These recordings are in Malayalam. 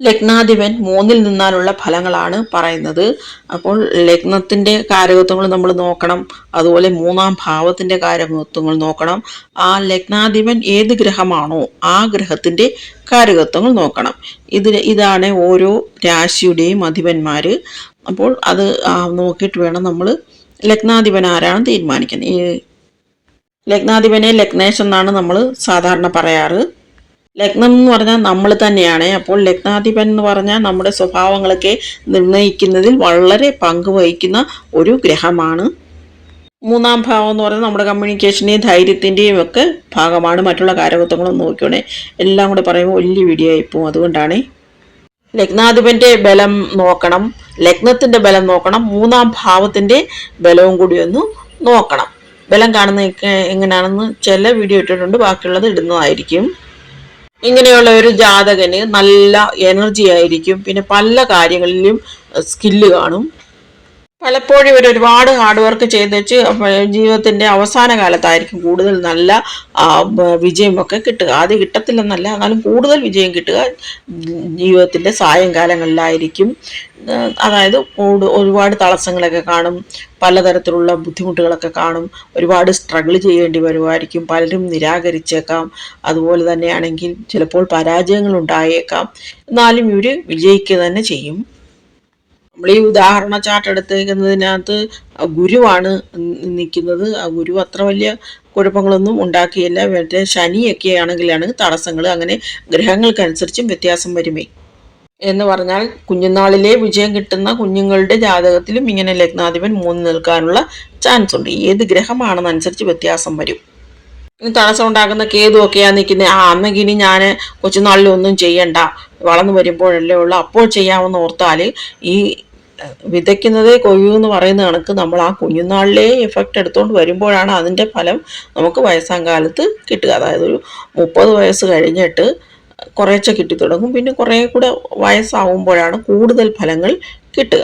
ലഗ്നാധിപൻ മൂന്നിൽ നിന്നാലുള്ള ഫലങ്ങളാണ് പറയുന്നത്. അപ്പോൾ ലഗ്നത്തിന്റെ കാരകത്വങ്ങൾ നമ്മൾ നോക്കണം. അതുപോലെ മൂന്നാം ഭാവത്തിന്റെ കാരകത്വങ്ങൾ നോക്കണം. ആ ലഗ്നാധിപൻ ഏത് ഗ്രഹമാണോ ആ ഗ്രഹത്തിന്റെ കാരകത്വങ്ങൾ നോക്കണം. ഇതിൽ ഇതാണ് ഓരോ രാശിയുടെയും അധിപന്മാർ അപ്പോൾ അത് നോക്കിയിട്ട് വേണം നമ്മൾ ലഗ്നാധിപൻ ആരാണ് തീരുമാനിക്കുന്നത് ഈ ലഗ്നാധിപനെ ലഗ്നേഷ് എന്നാണ് നമ്മൾ സാധാരണ പറയാറ്. ലഗ്നം എന്ന് പറഞ്ഞാൽ നമ്മൾ തന്നെയാണ്. അപ്പോൾ ലഗ്നാധിപൻ എന്ന് പറഞ്ഞാൽ നമ്മുടെ സ്വഭാവങ്ങളൊക്കെ നിർണയിക്കുന്നതിൽ വളരെ പങ്ക് വഹിക്കുന്ന ഒരു ഗ്രഹമാണ്. മൂന്നാം ഭാവം എന്ന് പറഞ്ഞാൽ നമ്മുടെ കമ്മ്യൂണിക്കേഷന്റെയും ധൈര്യത്തിന്റെയും ഒക്കെ ഭാഗമാണ്. മറ്റുള്ള കാരകത്വങ്ങളൊന്നും നോക്കിയോണേ എല്ലാം കൂടെ പറയുമ്പോൾ വലിയ വീഡിയോ ആയിപ്പോവും അതുകൊണ്ടാണ്. ലഗ്നാധിപന്റെ ബലം നോക്കണം. ലഗ്നത്തിന്റെ ബലം നോക്കണം. മൂന്നാം ഭാവത്തിന്റെ ബലവും കൂടി ഒന്ന് നോക്കണം. ബലം കാണുന്ന എങ്ങനെയാണെന്ന് ചില വീഡിയോ ഇട്ടിട്ടുണ്ട്. ബാക്കിയുള്ളത് ഇടുന്നതായിരിക്കും. ഇങ്ങനെയുള്ള ഒരു ജാതകന് നല്ല എനർജി ആയിരിക്കും. പിന്നെ പല കാര്യങ്ങളിലും സ്കില്ല് കാണും. പലപ്പോഴും ഇവർ ഒരുപാട് ഹാർഡ് വർക്ക് ചെയ്ത് വെച്ച് ജീവിതത്തിന്റെ അവസാന കാലത്തായിരിക്കും കൂടുതൽ നല്ല വിജയമൊക്കെ കിട്ടുക. ആദ്യം കിട്ടത്തില്ലെന്നല്ല എന്നാലും കൂടുതൽ വിജയം കിട്ടുക ജീവിതത്തിന്റെ സായങ്കാലങ്ങളിലായിരിക്കും അതായത് ഒരുപാട് തടസ്സങ്ങളൊക്കെ കാണും പലതരത്തിലുള്ള ബുദ്ധിമുട്ടുകളൊക്കെ കാണും ഒരുപാട് സ്ട്രഗിൾ ചെയ്യേണ്ടി വരുമായിരിക്കും പലരും നിരാകരിച്ചേക്കാം. അതുപോലെ തന്നെയാണെങ്കിൽ ചിലപ്പോൾ പരാജയങ്ങൾ ഉണ്ടായേക്കാം. എന്നാലും ഇവർ വിജയിക്കുക തന്നെ ചെയ്യും. നമ്മൾ ഈ ഉദാഹരണ ചാർട്ട് എടുത്തേക്കുന്നതിനകത്ത് ഗുരുവാണ് നിൽക്കുന്നത് ആ ഗുരു അത്ര വലിയ കുഴപ്പങ്ങളൊന്നും ഉണ്ടാക്കിയില്ല. മറ്റേ ശനിയൊക്കെ ആണെങ്കിലാണ് തടസ്സങ്ങൾ അങ്ങനെ ഗ്രഹങ്ങൾക്കനുസരിച്ചും വ്യത്യാസം വരുമേ. എന്ന് പറഞ്ഞാൽ കുഞ്ഞുനാളിലെ വിജയം കിട്ടുന്ന കുഞ്ഞുങ്ങളുടെ ജാതകത്തിലും ഇങ്ങനെ ലഗ്നാധിപൻ മൂന്ന് നിൽക്കാനുള്ള ചാൻസ് ഉണ്ട്. ഏത് ഗ്രഹമാണെന്നനുസരിച്ച് വ്യത്യാസം വരും. ഇനി തടസ്സം ഉണ്ടാക്കുന്ന കേതുവൊക്കെയാ നിൽക്കുന്നത് ആ അന്നെങ്കിൽ ഇനി ഞാൻ കൊച്ചുനാളിലൊന്നും ചെയ്യണ്ട. വളർന്നു വരുമ്പോഴല്ലേ ഉള്ളൂ. അപ്പോൾ ചെയ്യാമെന്ന് ഓർത്താൽ ഈ വിതയ്ക്കുന്നതേ കൊയ്യൂ എന്ന് പറയുന്ന കണക്ക് നമ്മൾ ആ കുഞ്ഞുനാളിലെ എഫക്റ്റ് എടുത്തുകൊണ്ട് വരുമ്പോഴാണ് അതിന്റെ ഫലം നമുക്ക് വയസ്സാം കാലത്ത് കിട്ടുക. അതായത് ഒരു മുപ്പത് വയസ്സ് കഴിഞ്ഞിട്ട് കുറേശ്ശെ കിട്ടി തുടങ്ങും പിന്നെ കുറേ കൂടെ വയസ്സാവുമ്പോഴാണ് കൂടുതൽ ഫലങ്ങൾ കിട്ടുക.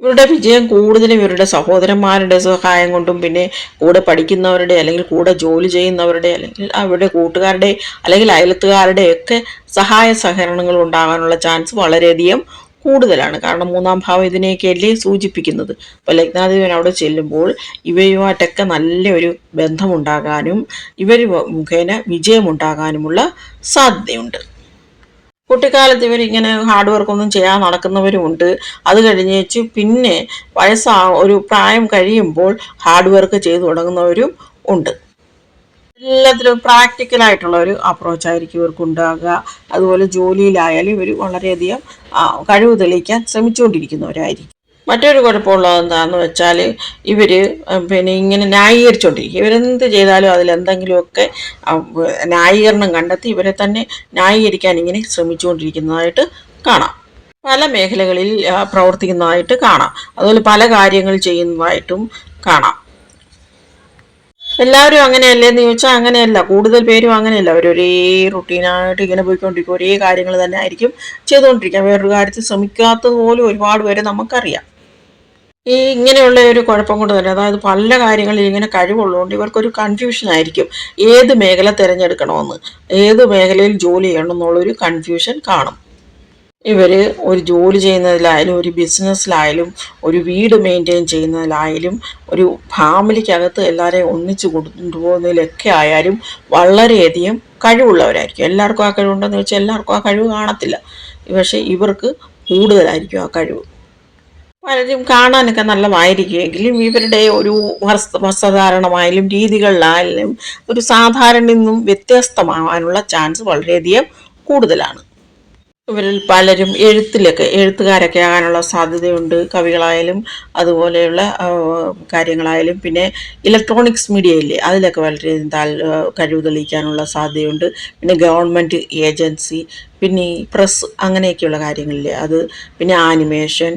ഇവരുടെ വിജയം കൂടുതലും ഇവരുടെ സഹോദരന്മാരുടെ സഹായം കൊണ്ടും പിന്നെ കൂടെ പഠിക്കുന്നവരുടെ അല്ലെങ്കിൽ കൂടെ ജോലി ചെയ്യുന്നവരുടെ അല്ലെങ്കിൽ അവരുടെ കൂട്ടുകാരുടെ അല്ലെങ്കിൽ അയലത്തുകാരുടെ ഒക്കെ സഹായ സഹകരണങ്ങൾ ഉണ്ടാകാനുള്ള ചാൻസ് വളരെയധികം കൂടുതലാണ്. കാരണം മൂന്നാം ഭാവം ഇതിനെയൊക്കെയല്ലേ സൂചിപ്പിക്കുന്നത്. അപ്പോൾ ലഗ്നാധിപൻ അവിടെ ചെല്ലുമ്പോൾ ഇവയുമായിട്ടൊക്കെ നല്ലൊരു ബന്ധമുണ്ടാകാനും ഇവർ മുഖേന വിജയമുണ്ടാകാനുമുള്ള സാധ്യതയുണ്ട്. കുട്ടിക്കാലത്ത് ഇവരിങ്ങനെ ഹാർഡ് വർക്കൊന്നും ചെയ്യാൻ നടക്കുന്നവരുമുണ്ട് അത് കഴിഞ്ഞേച്ച് പിന്നെ വയസ്സാ ഒരു പ്രായം കഴിയുമ്പോൾ ഹാർഡ് വർക്ക് ചെയ്തു തുടങ്ങുന്നവരും ഉണ്ട്. എല്ലാത്തിലും പ്രാക്ടിക്കലായിട്ടുള്ള ഒരു അപ്രോച്ച് ആയിരിക്കും ഇവർക്ക് ഉണ്ടാകുക അതുപോലെ ജോലിയിലായാലും ഇവർ വളരെയധികം കഴിവ് തെളിയിക്കാൻ ശ്രമിച്ചുകൊണ്ടിരിക്കുന്നവരായിരിക്കും. മറ്റൊരു കുഴപ്പമുള്ളത് എന്താണെന്ന് വെച്ചാൽ ഇവർ പിന്നെ ഇങ്ങനെ ന്യായീകരിച്ചുകൊണ്ടിരിക്കും ഇവരെന്ത് ചെയ്താലും അതിലെന്തെങ്കിലുമൊക്കെ ന്യായീകരണം കണ്ടെത്തി ഇവരെ തന്നെ ന്യായീകരിക്കാൻ ഇങ്ങനെ ശ്രമിച്ചുകൊണ്ടിരിക്കുന്നതായിട്ട് കാണാം. പല മേഖലകളിൽ പ്രവർത്തിക്കുന്നതായിട്ട് കാണാം. അതുപോലെ പല കാര്യങ്ങൾ ചെയ്യുന്നതായിട്ടും കാണാം. എല്ലാവരും അങ്ങനെയല്ലേന്ന് ചോദിച്ചാൽ അങ്ങനെയല്ല. കൂടുതൽ പേരും അങ്ങനെയല്ല. അവർ ഒരേ റുട്ടീനായിട്ട് ഇങ്ങനെ പോയിക്കൊണ്ടിരിക്കും. ഒരേ കാര്യങ്ങൾ തന്നെ ആയിരിക്കും ചെയ്തുകൊണ്ടിരിക്കുക. വേറൊരു കാര്യത്തിൽ ശ്രമിക്കാത്തത് പോലും ഒരുപാട് പേരെ നമുക്കറിയാം. ഈ ഇങ്ങനെയുള്ള ഒരു കുഴപ്പം കൊണ്ട് തന്നെ അതായത് പല കാര്യങ്ങളിൽ ഇങ്ങനെ കഴിവുള്ളതുകൊണ്ട് ഇവർക്കൊരു കൺഫ്യൂഷൻ ആയിരിക്കും. ഏത് മേഖല തിരഞ്ഞെടുക്കണമെന്ന് ഏത് മേഖലയിൽ ജോലി ചെയ്യണം എന്നുള്ളൊരു കൺഫ്യൂഷൻ കാണും. ഇവർ ഒരു ജോലി ചെയ്യുന്നതിലായാലും ഒരു ബിസിനസ്സിലായാലും ഒരു വീട് മെയിന്റെയിൻ ചെയ്യുന്നതിലായാലും ഒരു ഫാമിലിക്കകത്ത് എല്ലാവരെയും ഒന്നിച്ച് കൊണ്ടുപോകുന്നതിലൊക്കെ ആയാലും വളരെയധികം കഴിവുള്ളവരായിരിക്കും. എല്ലാവർക്കും ആ കഴിവുണ്ടെന്ന് വെച്ചാൽ എല്ലാവർക്കും ആ കഴിവ് കാണത്തില്ല. പക്ഷേ ഇവർക്ക് കൂടുതലായിരിക്കും ആ കഴിവ്. പലരും കാണാനൊക്കെ നല്ലതായിരിക്കുമെങ്കിലും ഇവരുടെ ഒരു വസ്ത്ര വസ്ത്രധാരണമായാലും രീതികളിലായാലും ഒരു സാധാരണ നിന്നും വ്യത്യസ്തമാവാനുള്ള ചാൻസ് വളരെയധികം കൂടുതലാണ്. ഇവരിൽ പലരും എഴുത്തിലൊക്കെ എഴുത്തുകാരൊക്കെ ആകാനുള്ള സാധ്യതയുണ്ട് കവികളായാലും അതുപോലെയുള്ള കാര്യങ്ങളായാലും. പിന്നെ ഇലക്ട്രോണിക്സ് മീഡിയ ഇല്ലേ അതിലൊക്കെ വളരെ കഴിവ് തെളിയിക്കാനുള്ള സാധ്യതയുണ്ട്. പിന്നെ ഗവൺമെന്റ് ഏജൻസി പിന്നെ പ്രസ് അങ്ങനെയൊക്കെയുള്ള കാര്യങ്ങളില്ലേ അത് പിന്നെ ആനിമേഷൻ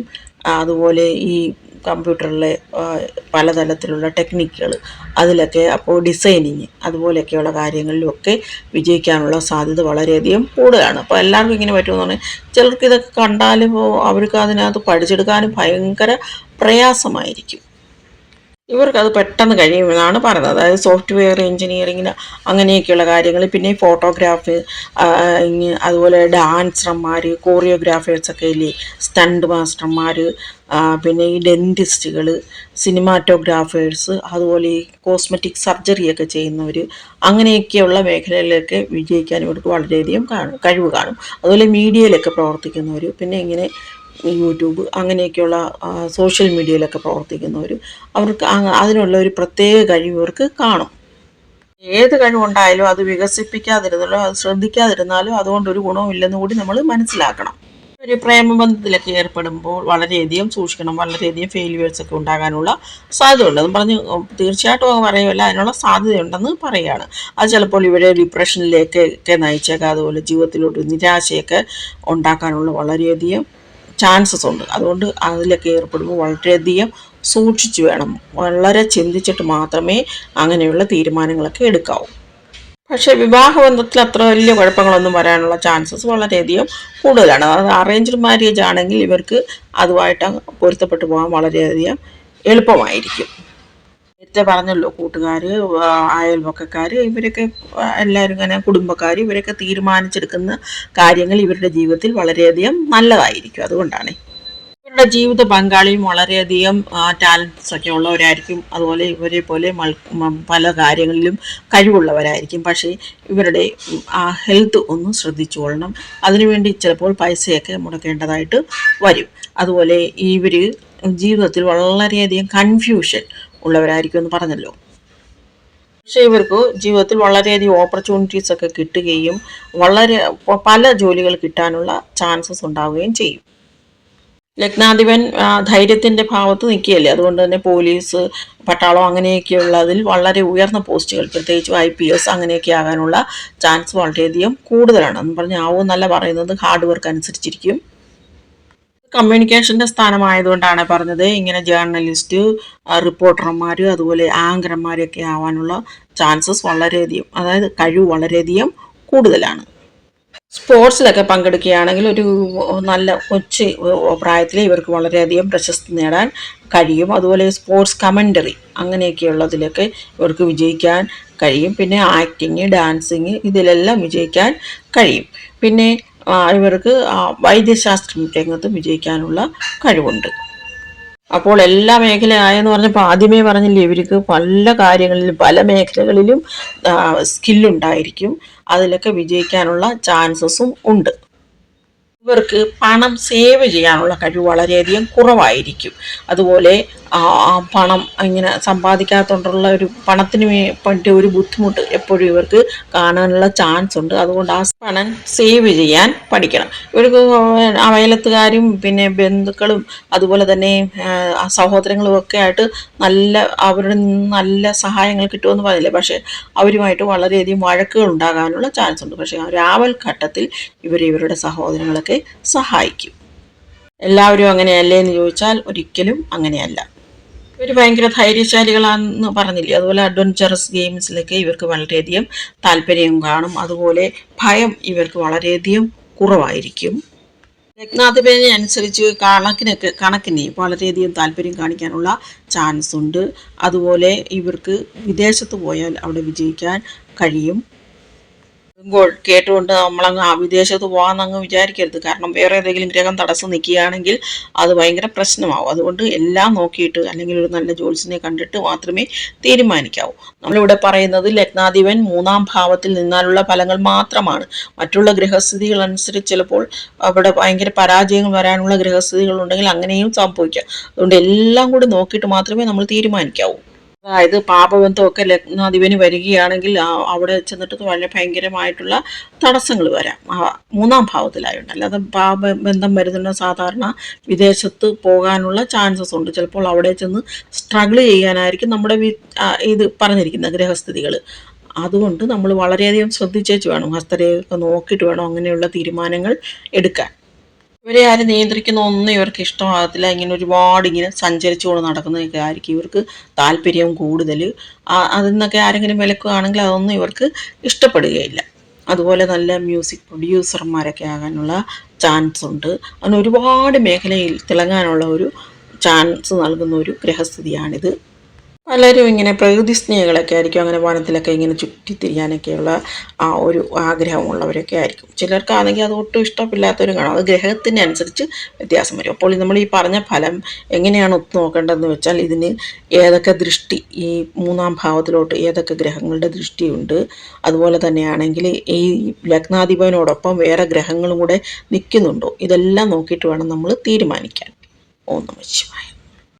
അതുപോലെ ഈ കമ്പ്യൂട്ടറിലെ പലതരത്തിലുള്ള ടെക്നിക്കുകൾ അതിലൊക്കെ അപ്പോൾ ഡിസൈനിങ് അതുപോലെയൊക്കെയുള്ള കാര്യങ്ങളിലൊക്കെ വിജയിക്കാനുള്ള സാധ്യത വളരെയധികം കൂടുതലാണ്. അപ്പോൾ എല്ലാവർക്കും ഇങ്ങനെ പറ്റുമെന്ന് പറഞ്ഞാൽ ചിലർക്ക് ഇതൊക്കെ കണ്ടാലും അവർക്ക് അതിനകത്ത് പഠിച്ചെടുക്കാനും ഭയങ്കര പ്രയാസമായിരിക്കും. ഇവർക്ക് അത് പെട്ടെന്ന് കഴിയുമെന്നാണ് പറയുന്നത്. അതായത് സോഫ്റ്റ്വെയർ എഞ്ചിനീയറിങ്ങിന് അങ്ങനെയൊക്കെയുള്ള കാര്യങ്ങൾ പിന്നെ ഫോട്ടോഗ്രാഫി അതുപോലെ ഡാൻസർമാർ കോറിയോഗ്രാഫേഴ്സൊക്കെ ഇല്ലേ സ്റ്റണ്ട് മാസ്റ്റർമാർ പിന്നെ ഈ ഡെന്റിസ്റ്റുകൾ സിനിമാറ്റോഗ്രാഫേഴ്സ് അതുപോലെ ഈ കോസ്മെറ്റിക് സർജറിയൊക്കെ ചെയ്യുന്നവർ അങ്ങനെയൊക്കെയുള്ള മേഖലയിലൊക്കെ വിജയിക്കാൻ ഇവർക്ക് വളരെയധികം കാണും കഴിവ് കാണും. അതുപോലെ മീഡിയയിലൊക്കെ പ്രവർത്തിക്കുന്നവർ പിന്നെ ഇങ്ങനെ യൂട്യൂബ് അങ്ങനെയൊക്കെയുള്ള സോഷ്യൽ മീഡിയയിലൊക്കെ പ്രവർത്തിക്കുന്നവർ അവർക്ക് അതിനുള്ള ഒരു പ്രത്യേക കഴിവ് ഇവർക്ക് കാണും. ഏത് കഴിവുണ്ടായാലും അത് വികസിപ്പിക്കാതിരുന്നാലും അത് ശ്രദ്ധിക്കാതിരുന്നാലും അതുകൊണ്ടൊരു ഗുണവും കൂടി നമ്മൾ മനസ്സിലാക്കണം. ഒരു പ്രേമബന്ധത്തിലൊക്കെ ഏർപ്പെടുമ്പോൾ വളരെയധികം സൂക്ഷിക്കണം വളരെയധികം ഫെയിലിയേഴ്സ് ഒക്കെ ഉണ്ടാകാനുള്ള സാധ്യതയുണ്ട്. എന്ന് പറഞ്ഞ് തീർച്ചയായിട്ടും പറയുമല്ല അതിനുള്ള സാധ്യതയുണ്ടെന്ന് പറയുകയാണ്. അത് ചിലപ്പോൾ ഇവിടെ ഡിപ്രഷനിലേക്ക് ഒക്കെ നയിച്ചേക്കാം. അതുപോലെ ജീവിതത്തിലോട്ട് നിരാശയൊക്കെ ഉണ്ടാക്കാനുള്ള വളരെയധികം ചാൻസസ് ഉണ്ട്. അതുകൊണ്ട് അതിലൊക്കെ ഏർപ്പെടുമ്പോൾ വളരെയധികം സൂക്ഷിച്ചു വേണം. വളരെ ചിന്തിച്ചിട്ട് മാത്രമേ അങ്ങനെയുള്ള തീരുമാനങ്ങളൊക്കെ എടുക്കാവൂ. പക്ഷേ വിവാഹബന്ധത്തിൽ അത്ര വലിയ കുഴപ്പങ്ങളൊന്നും വരാനുള്ള ചാൻസസ് വളരെയധികം കൂടുതലാണ്. അത് അറേഞ്ച്ഡ് മാരേജ് ആണെങ്കിൽ ഇവർക്ക് അതുമായിട്ട് പൊരുത്തപ്പെട്ടു പോകാൻ വളരെയധികം എളുപ്പമായിരിക്കും. നേരത്തെ പറഞ്ഞല്ലോ കൂട്ടുകാർ അയൽവക്കക്കാർ ഇവരൊക്കെ എല്ലാവരും ഇങ്ങനെ കുടുംബക്കാർ ഇവരൊക്കെ തീരുമാനിച്ചെടുക്കുന്ന കാര്യങ്ങൾ ഇവരുടെ ജീവിതത്തിൽ വളരെയധികം നല്ലതായിരിക്കും. അതുകൊണ്ടാണ്. ഇവരുടെ ജീവിത പങ്കാളിയും വളരെയധികം ടാലൻസ് ഒക്കെ ഉള്ളവരായിരിക്കും. അതുപോലെ ഇവരെ പോലെ പല കാര്യങ്ങളിലും കഴിവുള്ളവരായിരിക്കും. പക്ഷേ ഇവരുടെ ഹെൽത്ത് ഒന്ന് ശ്രദ്ധിച്ചു കൊള്ളണം. അതിനുവേണ്ടി ചിലപ്പോൾ പൈസയൊക്കെ മുടക്കേണ്ടതായിട്ട് വരും. അതുപോലെ ഇവർ ജീവിതത്തിൽ വളരെയധികം കൺഫ്യൂഷൻ ഉള്ളവരായിരിക്കും എന്ന് പറഞ്ഞല്ലോ. പക്ഷേ ഇവർക്ക് ജീവിതത്തിൽ വളരെയധികം ഓപ്പർച്യൂണിറ്റീസ് ഒക്കെ കിട്ടുകയും വളരെ പല ജോലികൾ കിട്ടാനുള്ള ചാൻസസ് ഉണ്ടാവുകയും ചെയ്യും. ലഗ്നാധിപൻ ധൈര്യത്തിന്റെ ഭാവത്ത് നിൽക്കുകയല്ലേ? അതുകൊണ്ട് തന്നെ പോലീസ് പട്ടാളം അങ്ങനെയൊക്കെയുള്ളതിൽ വളരെ ഉയർന്ന പോസ്റ്റുകൾ പ്രത്യേകിച്ച് ഐ പി എസ് അങ്ങനെയൊക്കെ ആകാനുള്ള ചാൻസ് വളരെയധികം കൂടുതലാണ്. എന്ന് പറഞ്ഞാൽ നല്ല പറയുന്നത്. ഹാർഡ് വർക്ക് അനുസരിച്ചിരിക്കും. കമ്മ്യൂണിക്കേഷന്റെ സ്ഥാനമായതുകൊണ്ടാണ് പറഞ്ഞത്. ഇങ്ങനെ ജേർണലിസ്റ്റ് റിപ്പോർട്ടർമാർ അതുപോലെ ആങ്കർമാരൊക്കെ ആവാനുള്ള ചാൻസസ് വളരെയധികം അതായത് കഴിവ് വളരെയധികം കൂടുതലാണ്. സ്പോർട്സിലൊക്കെ പങ്കെടുക്കുകയാണെങ്കിൽ ഒരു നല്ല കൊച്ചു പ്രായത്തിൽ ഇവർക്ക് വളരെയധികം പ്രശസ്തി നേടാൻ കഴിയും. അതുപോലെ സ്പോർട്സ് കമന്ററി അങ്ങനെയൊക്കെയുള്ളതിലൊക്കെ ഇവർക്ക് വിജയിക്കാൻ കഴിയും. പിന്നെ ആക്ടിങ് ഡാൻസിങ് ഇതിലെല്ലാം വിജയിക്കാൻ കഴിയും. പിന്നെ ഇവർക്ക് വൈദ്യശാസ്ത്രം രംഗത്ത് വിജയിക്കാനുള്ള കഴിവുണ്ട്. അപ്പോൾ എല്ലാ മേഖലയായെന്ന് പറഞ്ഞപ്പോൾ ആദ്യമേ പറഞ്ഞില്ലേ ഇവർക്ക് പല കാര്യങ്ങളിലും പല മേഖലകളിലും സ്കില്ലുണ്ടായിരിക്കും അതിലൊക്കെ വിജയിക്കാനുള്ള ചാൻസസും ഉണ്ട്. ഇവർക്ക് പണം സേവ് ചെയ്യാനുള്ള കഴിവ് വളരെയധികം കുറവായിരിക്കും. അതുപോലെ പണം ഇങ്ങനെ സമ്പാദിക്കാത്തോണ്ടുള്ള ഒരു പണത്തിന് വേണ്ടി ഒരു ബുദ്ധിമുട്ട് എപ്പോഴും ഇവർക്ക് കാണാനുള്ള ചാൻസ് ഉണ്ട്. അതുകൊണ്ട് ആ പണം സേവ് ചെയ്യാൻ പഠിക്കണം. ഇവർക്ക് അയലത്തുകാരും പിന്നെ ബന്ധുക്കളും അതുപോലെ തന്നെ സഹോദരങ്ങളും ഒക്കെ ആയിട്ട് നല്ല അവരുടെ നല്ല സഹായങ്ങൾ കിട്ടുമെന്ന് പറയുന്നില്ല പക്ഷേ അവരുമായിട്ട് വളരെയധികം വഴക്കുകൾ ഉണ്ടാകാനുള്ള ചാൻസ് ഉണ്ട്. പക്ഷേ രാവൽ ഘട്ടത്തിൽ ഇവർ ഇവരുടെ സഹോദരങ്ങളൊക്കെ സഹായിക്കും. എല്ലാവരും അങ്ങനെയല്ലേ എന്ന് ചോദിച്ചാൽ ഒരിക്കലും അങ്ങനെയല്ല. ഇവർ ഭയങ്കര ധൈര്യശാലികളാണെന്ന് പറഞ്ഞില്ലേ? അതുപോലെ അഡ്വഞ്ചറസ് ഗെയിംസിലൊക്കെ ഇവർക്ക് വളരെയധികം താല്പര്യം കാണും. അതുപോലെ ഭയം ഇവർക്ക് വളരെയധികം കുറവായിരിക്കും. രത്നാധിപനെ അനുസരിച്ച് കണക്കിനൊക്കെ കണക്കിന് വളരെയധികം താല്പര്യം കാണിക്കാനുള്ള ചാൻസ് ഉണ്ട്. അതുപോലെ ഇവർക്ക് വിദേശത്ത് പോയാൽ അവിടെ വിജയിക്കാൻ കഴിയും. കേട്ടുകൊണ്ട് നമ്മളങ്ങ് വിദേശത്ത് പോകാമെന്നങ്ങ് വിചാരിക്കരുത്. കാരണം വേറെ ഏതെങ്കിലും ഗ്രഹം തടസ്സം നിൽക്കുകയാണെങ്കിൽ അത് ഭയങ്കര പ്രശ്നമാവും. അതുകൊണ്ട് എല്ലാം നോക്കിയിട്ട് അല്ലെങ്കിൽ ഒരു നല്ല ജോലിസിനെ കണ്ടിട്ട് മാത്രമേ തീരുമാനിക്കാവൂ. നമ്മളിവിടെ പറയുന്നത് ലഗ്നാധിപൻ മൂന്നാം ഭാവത്തിൽ നിന്നാലുള്ള ഫലങ്ങൾ മാത്രമാണ്. മറ്റുള്ള ഗ്രഹസ്ഥിതികൾ അനുസരിച്ച് ചിലപ്പോൾ അവിടെ ഭയങ്കര പരാജയങ്ങൾ വരാനുള്ള ഗ്രഹസ്ഥിതികൾ ഉണ്ടെങ്കിൽ അങ്ങനെയും സംഭവിക്കാം. അതുകൊണ്ട് എല്ലാം കൂടി നോക്കിയിട്ട് മാത്രമേ നമ്മൾ തീരുമാനിക്കാവൂ. അതായത് പാപബന്ധമൊക്കെ ലഗ്നാധിപന് വരികയാണെങ്കിൽ അവിടെ ചെന്നിട്ട് വളരെ ഭയങ്കരമായിട്ടുള്ള തടസ്സങ്ങൾ വരാം. മൂന്നാം ഭാവത്തിലായുണ്ട്. അല്ലാതെ പാപബന്ധം വരുന്ന സാധാരണ വിദേശത്ത് പോകാനുള്ള ചാൻസസ് ഉണ്ട്. ചിലപ്പോൾ അവിടെ ചെന്ന് സ്ട്രഗിൾ ചെയ്യാനായിരിക്കും നമ്മുടെ ഇത് പറഞ്ഞിരിക്കുന്ന ഗ്രഹസ്ഥിതികൾ അതുകൊണ്ട് നമ്മൾ വളരെയധികം ശ്രദ്ധിച്ചേച്ച് വേണം. ഹസ്തരേഖ നോക്കിയിട്ട് വേണം അങ്ങനെയുള്ള തീരുമാനങ്ങൾ എടുക്കാൻ. ഇവരെ ആരും നിയന്ത്രിക്കുന്ന ഒന്നും ഇവർക്ക് ഇഷ്ടമാകത്തില്ല. ഇങ്ങനെ ഒരുപാട് ഇങ്ങനെ സഞ്ചരിച്ചുകൊണ്ട് നടക്കുന്നതൊക്കെ ആയിരിക്കും ഇവർക്ക് താല്പര്യം കൂടുതൽ. അതിൽ നിന്നൊക്കെ ആരെങ്കിലും വിലക്കുകയാണെങ്കിൽ അതൊന്നും ഇവർക്ക് ഇഷ്ടപ്പെടുകയില്ല. അതുപോലെ നല്ല മ്യൂസിക് പ്രൊഡ്യൂസർമാരൊക്കെ ആകാനുള്ള ചാൻസ് ഉണ്ട്. അങ്ങനെ ഒരുപാട് മേഖലയിൽ തിളങ്ങാനുള്ള ഒരു ചാൻസ് നൽകുന്ന ഒരു ഗ്രഹസ്ഥിതിയാണിത്. പലരും ഇങ്ങനെ പ്രകൃതി സ്നേഹികളൊക്കെ ആയിരിക്കും അങ്ങനെ വനത്തിലൊക്കെ ഇങ്ങനെ ചുറ്റിത്തിരിയാനൊക്കെയുള്ള ആ ഒരു ആഗ്രഹമുള്ളവരൊക്കെ ആയിരിക്കും. ചിലർക്കാണെങ്കിൽ അത് ഒട്ടും ഇഷ്ടമില്ലാത്തവരും കാണും. അത് ഗ്രഹത്തിനനുസരിച്ച് വ്യത്യാസം വരും. അപ്പോൾ നമ്മൾ ഈ പറഞ്ഞ ഫലം എങ്ങനെയാണ് ഒത്തു നോക്കേണ്ടതെന്ന് വെച്ചാൽ ഇതിന് ഏതൊക്കെ ദൃഷ്ടി ഈ മൂന്നാം ഭാവത്തിലോട്ട് ഏതൊക്കെ ഗ്രഹങ്ങളുടെ ദൃഷ്ടിയുണ്ട്. അതുപോലെ തന്നെയാണെങ്കിൽ ഈ ലഗ്നാധിപനോടൊപ്പം വേറെ ഗ്രഹങ്ങളും കൂടെ നിൽക്കുന്നുണ്ടോ? ഇതെല്ലാം നോക്കിയിട്ട് വേണം നമ്മൾ തീരുമാനിക്കാൻ. ഓ നമ ശിവായ.